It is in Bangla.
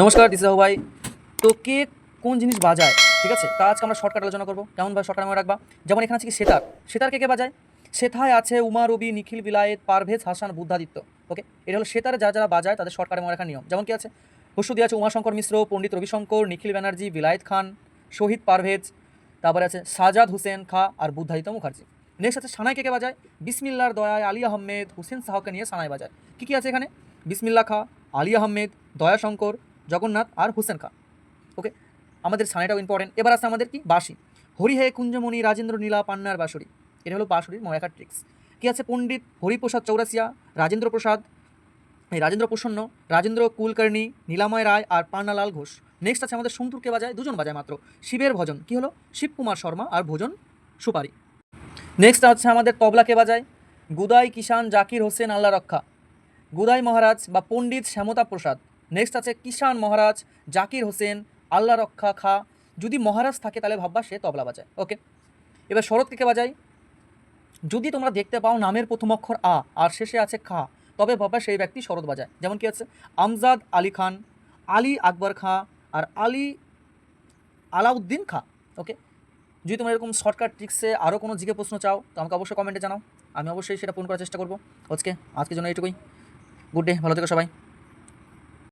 নমস্কার দিশা ভাই। তো কে কোন জিনিস বাজায়, ঠিক আছে? তা আজকে আমরা শর্টকাট আলোচনা করব। কেমনভাবে শর্টকাট মনে রাখবা? যেমন এখানে আছে কি সেতার। সেতার কে কে বাজায়? সেথায় আছে উমা, রবি, নিখিল, বিলায়েত, পারভেজ, হাসান, বুদ্ধাদিত্য। ওকে? এটা হলো সেতারে যা যারা বাজায়, তাদের শর্টকাটে মনে রাখার নিয়ম। যেমন কি আছে? হস্য দিয়ে আছে উমাশঙ্কর মিশ্র, পণ্ডিত রবিশঙ্কর, নিখিল ব্যানার্জি, বিলায়েত খান, শহীদ পারভেজ, তারপরে আছে সাজাদ হুসেন খা আর বুদ্ধাদিত্য মুখার্জি। নেক্সট আছে সানাই কে কে বাজায়? বিসমিল্লার দয়ায় আলী আহমেদ, হুসেন সাহকে নিয়ে সানাই বাজায়। কী কী আছে এখানে? বিসমিল্লা খা, আলী আহমেদ দয়াশঙ্কর জগন্নাথ আর হুসেন খা ওকে আমাদের সানাইটাও ইম্পর্টেন্ট এবার আছে আমাদের কি? বাঁশি। হরি হে কুঞ্জমণি রাজেন্দ্র নীলা পান্নার বাঁশুরি এটা হলো বাঁশুরির ময়াকার ট্রিক্স কী আছে? পণ্ডিত হরিপ্রসাদ চৌরাসিয়া রাজেন্দ্র প্রসাদ, এই রাজেন্দ্র প্রসন্ন, রাজেন্দ্র কুলকার্ণী, নীলাময় রায় আর পান্নালাল ঘোষ। নেক্সট আছে আমাদের সন্তুরকে বাজায়, দুজন বাজায় মাত্র। শিবের ভজন। কি হলো? শিবকুমার শর্মা আর ভোজন সুপারি। নেক্সট আছে আমাদের তবলাকে বাজায়, গুদাই কিষান জাকির হোসেন আল্লাহ রক্ষা। গুদাই মহারাজ বা পণ্ডিত শ্যামতা প্রসাদ। নেক্সট আছে কিষান মহারাজ, জাকির হোসেন আল্লাহ রক্ষা খা। যদি মহারাজ থাকে তাহলে ভাববা সে তবলা বাজায় ওকে এবার শরৎ কে বাজায়? যদি তোমরা দেখতে পাও নামের প্রথম অক্ষর আ, আর শেষে আছে খা, তবে ভাববা সেই ব্যক্তি শরৎ বাজায়। যেমন কি আছে? আমজাদ আলী খান, আলী আকবর খাঁ, আর আলী আলাউদ্দিন খা ওকে যদি তোমরা এরকম শর্টকাট ট্রিক্সে আরও কোনো জিকে প্রশ্ন চাও, তো আমাকে অবশ্যই কমেন্টে জানাও। আমি অবশ্যই সেটা পূরণ করার চেষ্টা করব। আজকে, আজকের জন্য এইটুকুই। গুড ডে ভালো থেকো সবাই।